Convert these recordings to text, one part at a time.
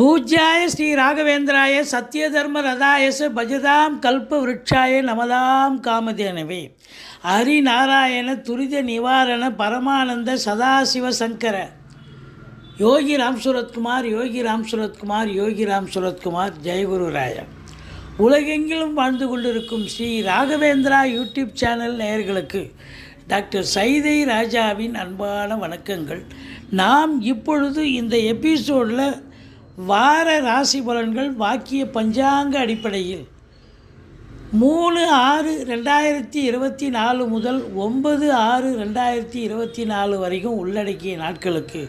பூஜ்யாய ஸ்ரீ ராகவேந்திராய சத்யதர்ம ரதாயச பஜதாம் கல்ப விருட்சாய நமதாம் காமதேனவே. ஹரிநாராயண துரித நிவாரண பரமானந்த சதாசிவ சங்கர. யோகி ராம் சுரத்குமார் யோகி ராம் சுரத்குமார் யோகி ராம் சுரத்குமார் ஜெயகுருராய உலகெங்கிலும் வாழ்ந்து கொண்டிருக்கும் ஸ்ரீ ராகவேந்திரா யூடியூப் சேனல் நேயர்களுக்கு டாக்டர் சைதை ராஜாவின் அன்பான வணக்கங்கள். நாம் இப்பொழுது இந்த எபிசோடில் வார ராசி பலன்கள் வாக்கிய பஞ்சாங்க அடிப்படையில். மூணு ஆறு ரெண்டாயிரத்தி இருபத்தி நாலு முதல் ஒன்பது ஆறு ரெண்டாயிரத்தி இருபத்தி நாலு வரைக்கும் உள்ளடக்கிய நாட்களுக்கு.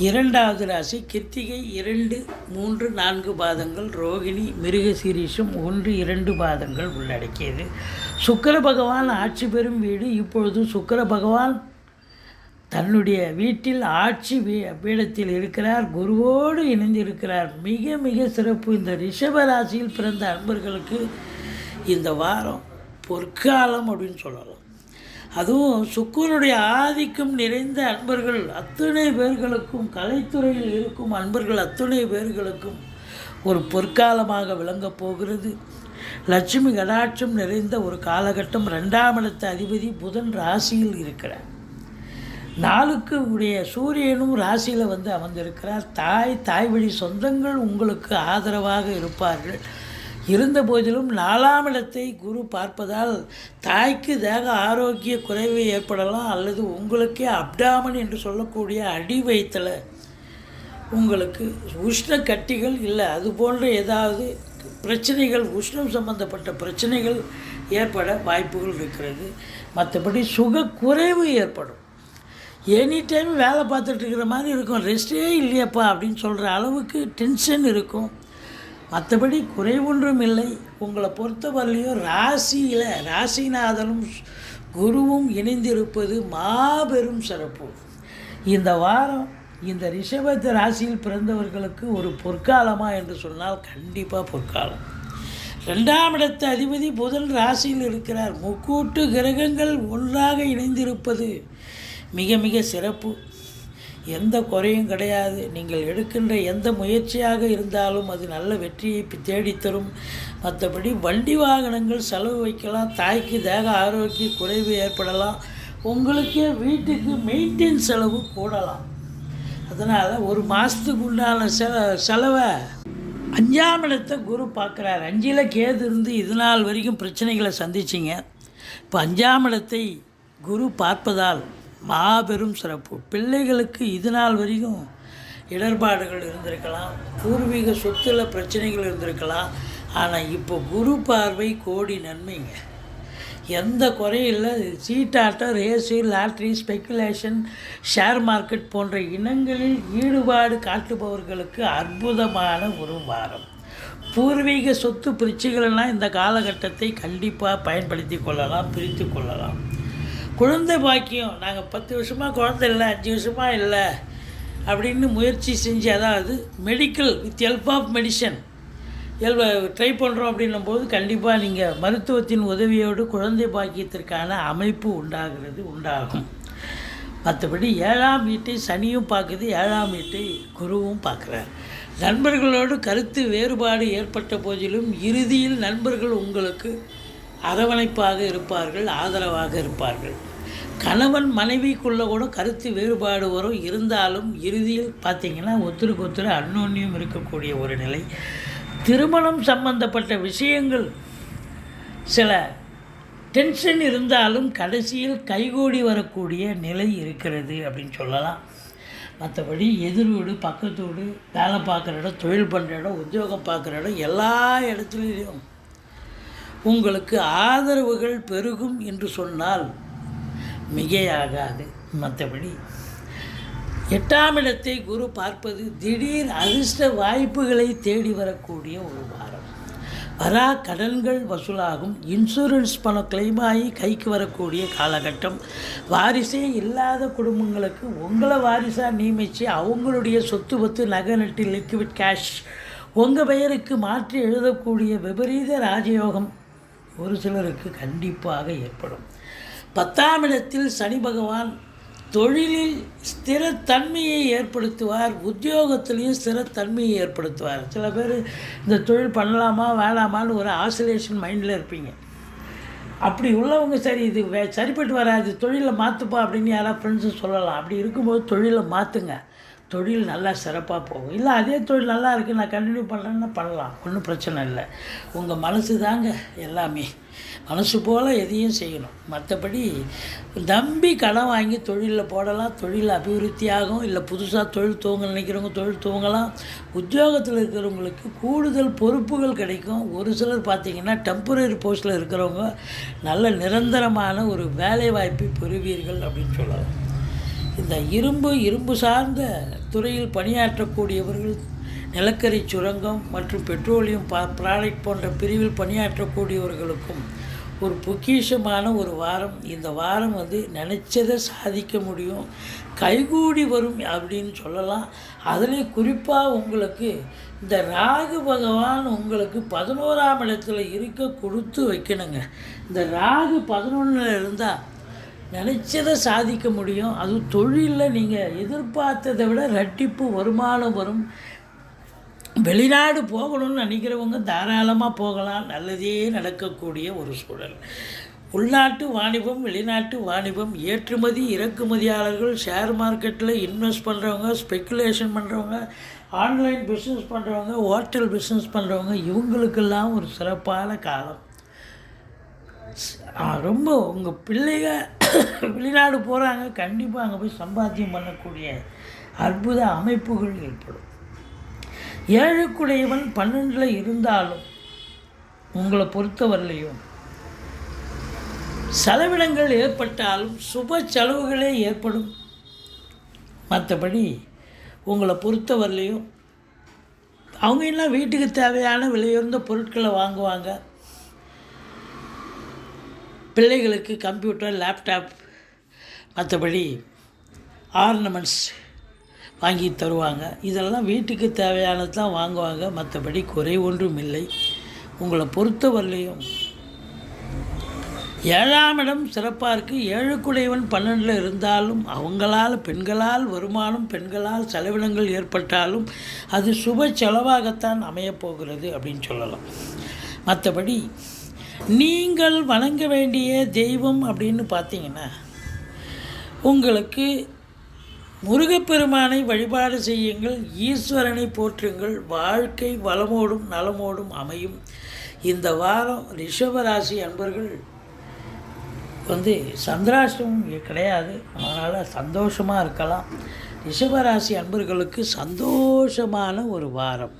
இரண்டாவது ராசி கிருத்திகை இரண்டு மூன்று நான்கு பாதங்கள் ரோகிணி மிருகசீரிஷம் ஒன்று இரண்டு பாதங்கள் உள்ளடக்கியது. சுக்கர பகவான் ஆட்சி பெறும் வீடு. இப்பொழுது சுக்கர பகவான் தன்னுடைய வீட்டில் ஆட்சி பீடத்தில் இருக்கிறார். குருவோடு இணைந்திருக்கிறார். மிக மிக சிறப்பு. இந்த ரிஷப ராசியில் பிறந்த அன்பர்களுக்கு இந்த வாரம் பொற்காலம் அப்படின்னு சொல்லலாம். அதுவும் சுக்குரனுடைய ஆதிக்கம் நிறைந்த அன்பர்கள் அத்தனை பேர்களுக்கும் கலைத்துறையில் இருக்கும் அன்பர்கள் அத்தனை பேர்களுக்கும் ஒரு பொற்காலமாக விளங்கப் போகிறது. லட்சுமி கடாட்சம் நிறைந்த ஒரு காலகட்டம் ரெண்டாம் இடத்த அதிபதி புதன் ராசியில் இருக்கிறார். நாளுக்கு உடைய சூரியனும் ராசியில் வந்து அமர்ந்திருக்கிறார். தாய் தாய் வழி சொந்தங்கள் உங்களுக்கு ஆதரவாக இருப்பார்கள். இருந்தபோதிலும் நாலாம் இடத்தை குரு பார்ப்பதால் தாய்க்கு தேக ஆரோக்கிய குறைவு ஏற்படலாம் அல்லது உங்களுக்கே அப்டாமன் என்று சொல்லக்கூடிய அடி வயிற்றில் உங்களுக்கு உஷ்ண கட்டிகள் இல்லை. அது போன்ற ஏதாவது பிரச்சனைகள் உஷ்ணம் சம்பந்தப்பட்ட பிரச்சனைகள் ஏற்பட வாய்ப்புகள் இருக்கிறது. மற்றபடி சுக குறைவு ஏற்படும். எனி டைம் வேலை பார்த்துட்டு இருக்கிற மாதிரி இருக்கும். ரெஸ்ட்டே இல்லையப்பா அப்படின்னு சொல்கிற அளவுக்கு டென்ஷன் இருக்கும். மற்றபடி குறைவொன்றும் இல்லை. உங்களை பொறுத்தவரையிலையும் ராசியில் ராசிநாதனும் குருவும் இணைந்திருப்பது மாபெரும் சிறப்பு. இந்த வாரம் இந்த ரிஷபத்து ராசியில் பிறந்தவர்களுக்கு ஒரு பொற்காலமா என்று சொன்னால் கண்டிப்பாக பொற்காலம். ரெண்டாம் இடத்து அதிபதி புதன் ராசியில் இருக்கிறார். முக்கூட்டு கிரகங்கள் ஒன்றாக இணைந்திருப்பது மிக மிக சிறப்பு. எந்த குறையும் கிடையாது. நீங்கள் எடுக்கின்ற எந்த முயற்சியாக இருந்தாலும் அது நல்ல வெற்றியை தேடித்தரும். மற்றபடி வண்டி வாகனங்கள் செலவு வைக்கலாம். தாய்க்கு தேக ஆரோக்கிய குறைவு ஏற்படலாம். உங்களுக்கே வீட்டுக்கு மெயின்டெயின் செலவு கூடலாம். அதனால் ஒரு மாதத்துக்கு உண்டான செல செலவை அஞ்சாம் இடத்தை குரு பார்க்குறாரு. அஞ்சில் கேது இருந்து இது நாள் வரைக்கும் பிரச்சனைகளை சந்திச்சிங்க. இப்போ அஞ்சாம் இடத்தை குரு பார்ப்பதால் மாபெரும் சிறப்பு. பிள்ளைகளுக்கு இது நாள் வரைக்கும் இடர்பாடுகள் இருந்திருக்கலாம் பூர்வீக சொத்துல பிரச்சனைகள் இருந்திருக்கலாம். ஆனால் இப்போ குரு பார்வை கோடி நன்மைங்க. எந்த குறையும் இல்லை. சீட்டாட்டம் race lottery speculation share market போன்ற இனங்களில் ஈடுபாடு காட்டுபவர்களுக்கு அற்புதமான ஒரு வாரம். பூர்வீக சொத்து பிரச்சனைகள்லாம் இந்த காலகட்டத்தை கண்டிப்பாக பயன்படுத்தி கொள்ளலாம் பிரித்து கொள்ளலாம். குழந்தை பாக்கியம். நாங்கள் பத்து வருஷமாக குழந்தை இல்லை அஞ்சு வருஷமாக இல்லை அப்படின்னு முயற்சி செஞ்சு அதாவது medical with help of medicine L try பண்ணுறோம் அப்படின்னும் போது கண்டிப்பாக நீங்கள் மருத்துவத்தின் உதவியோடு குழந்தை பாக்கியத்திற்கான அமைப்பு உண்டாகிறது உண்டாகும். மற்றபடி ஏழாம் வீட்டை சனியும் பார்க்குது ஏழாம் வீட்டை குருவும் பார்க்குறார். நண்பர்களோடு கருத்து வேறுபாடு ஏற்பட்ட போதிலும் இறுதியில் நண்பர்கள் உங்களுக்கு அரவணைப்பாக இருப்பார்கள் ஆதரவாக இருப்பார்கள். கணவன் மனைவிக்குள்ளே கூட கருத்து வேறுபாடு வரும். இருந்தாலும் இறுதியில் பார்த்திங்கன்னா ஒத்துருக்கு ஒருத்தர் அன்னோன்யம் இருக்கக்கூடிய ஒரு நிலை. திருமணம் சம்பந்தப்பட்ட விஷயங்கள் சில டென்ஷன் இருந்தாலும் கடைசியில் கைகூடி வரக்கூடிய நிலை இருக்கிறது அப்படின்னு சொல்லலாம். மற்றபடி எதிர் வீடு பக்கத்து வீடு வேலை பார்க்குற இடம் தொழில் பண்ணுற இடம் உத்தியோகம் பார்க்குற இடம் எல்லா இடத்துலையும் உங்களுக்கு ஆதரவுகள் பெருகும் என்று சொன்னால் மிகையாகாது. மற்றபடி எட்டாம் இடத்தை குரு பார்ப்பது திடீர் அதிர்ஷ்ட வாய்ப்புகளை தேடி வரக்கூடிய ஒரு வாரம். வரா கடன்கள் வசூலாகும். இன்சூரன்ஸ் பணம் claim ஆகி கைக்கு வரக்கூடிய காலகட்டம். வாரிசே இல்லாத குடும்பங்களுக்கு உங்களை வாரிசாக நியமித்து அவங்களுடைய சொத்து பத்து நகை நட்டு லிக்விட் கேஷ் உங்கள் பெயருக்கு மாற்றி எழுதக்கூடிய விபரீத ராஜயோகம் ஒரு சிலருக்கு கண்டிப்பாக ஏற்படும். பத்தாம் இடத்தில் சனி பகவான் தொழிலில் ஸ்திரத்தன்மையை ஏற்படுத்துவார் உத்தியோகத்திலையும் ஸ்திரத்தன்மையை ஏற்படுத்துவார். சில பேர் இந்த தொழில் பண்ணலாமா வேணாமான்னு ஒரு ஆசிலேஷன் மைண்டில் இருப்பீங்க. அப்படி உள்ளவங்க சரி இது வே சரிப்பட்டு வராது தொழிலை மாற்றுப்பா அப்படின்னு யாராவது ஃப்ரெண்ட்ஸும் சொல்லலாம். அப்படி இருக்கும்போது தொழிலை மாற்றுங்க தொழில் நல்லா சிறப்பாக போகும். இல்லை அதே தொழில் நல்லா இருக்குது நான் கண்டினியூ பண்ணுறேன்னா பண்ணலாம். ஒன்றும் பிரச்சனை இல்லை. உங்கள் மனசு தாங்க எல்லாமே. மனசு போல் எதையும் செய்யணும். மற்றபடி நம்பி கடன் வாங்கி தொழிலில் போடலாம். தொழில் அபிவிருத்தியாகும் இல்லை புதுசாக தொழில் துவங்க நினைக்கிறவங்க தொழில் துவங்கலாம். உத்தியோகத்தில் இருக்கிறவங்களுக்கு கூடுதல் பொறுப்புகள் கிடைக்கும். ஒரு சிலர் பார்த்திங்கன்னா டெம்பரரி போஸ்ட்டில் இருக்கிறவங்க நல்ல நிரந்தரமான ஒரு வேலை வாய்ப்பை பெறுவீர்கள் அப்படின்னு சொல்லலாம். இந்த இரும்பு இரும்பு சார்ந்த துறையில் பணியாற்றக்கூடியவர்கள் நிலக்கரி சுரங்கம் மற்றும் பெட்ரோலியம் பா ப்ராடக்ட் போன்ற பிரிவில் பணியாற்றக்கூடியவர்களுக்கும் ஒரு பொக்கிஷமான ஒரு வாரம். இந்த வாரம் வந்து நினச்சதை சாதிக்க முடியும். கைகூடி வரும் அப்படின்னு சொல்லலாம். அதுலேயும் குறிப்பாக உங்களுக்கு இந்த ராகு பகவான் உங்களுக்கு பதினோராம் இடத்துல இருக்க கொடுத்து வைக்கணுங்க. இந்த ராகு பதினொன்றில் இருந்தால் நினச்சதை சாதிக்க முடியும். அதுவும் தொழிலில் நீங்கள் எதிர்பார்த்ததை விட ரெட்டிப்பு வருமானம் வரும். வெளிநாடு போகணும்னு நினைக்கிறவங்க தாராளமாக போகலாம். நல்லதே நடக்கக்கூடிய ஒரு சூழல். உள்நாட்டு வாணிபம் வெளிநாட்டு வாணிபம் ஏற்றுமதி இறக்குமதியாளர்கள் ஷேர் மார்க்கெட்டில் இன்வெஸ்ட் பண்ணுறவங்க ஸ்பெக்குலேஷன் பண்ணுறவங்க ஆன்லைன் பிஸ்னஸ் பண்ணுறவங்க ஹோட்டல் பிஸ்னஸ் பண்ணுறவங்க இவங்களுக்கெல்லாம் ஒரு சிறப்பான காலம். ரொம்ப உங்கள் பிள்ளைங்க வெளிநாடு போகிறாங்க கண்டிப்பாக அங்கே போய் சம்பாத்தியம் பண்ணக்கூடிய அற்புத அமைப்புகள் ஏற்படும். ஏழுக்குடையவன் பன்னெண்டில் இருந்தாலும் உங்களை பொறுத்தவரையிலையும் செலவினங்கள் ஏற்பட்டாலும் சுப செலவுகளே ஏற்படும். மற்றபடி உங்களை பொறுத்தவரையிலையும் அவங்க எல்லாம் வீட்டுக்கு தேவையான விலையுயர்ந்த பொருட்களை வாங்குவாங்க பிள்ளைகளுக்கு கம்ப்யூட்டர் லேப்டாப் மற்றபடி ஆர்னமெண்ட்ஸ் வாங்கி தருவாங்க. இதெல்லாம் வீட்டுக்கு தேவையானது தான் வாங்குவாங்க. மற்றபடி குறை ஒன்றும் இல்லை. உங்களை பொறுத்தவரையிலையும் ஏழாம் இடம் சிறப்பாக இருக்குது ஏழுக்குடையவன் பன்னெண்டில் இருந்தாலும் அவங்களால் பெண்களால் வருமானம் பெண்களால் செலவினங்கள் ஏற்பட்டாலும் அது சுப செலவாகத்தான் அமையப்போகிறது அப்படின்னு சொல்லலாம். மற்றபடி நீங்கள் வணங்க வேண்டிய தெய்வம் அப்படின்னு பார்த்தீங்கன்னா உங்களுக்கு முருகப்பெருமானை வழிபாடு செய்யுங்கள் ஈஸ்வரனை போற்றுங்கள் வாழ்க்கை வளமோடும் நலமோடும் அமையும். இந்த வாரம் ரிஷபராசி அன்பர்கள் வந்து சந்திராஷ்டமம் கிடையாது. அதனால் சந்தோஷமாக இருக்கலாம். ரிஷபராசி அன்பர்களுக்கு சந்தோஷமான ஒரு வாரம்.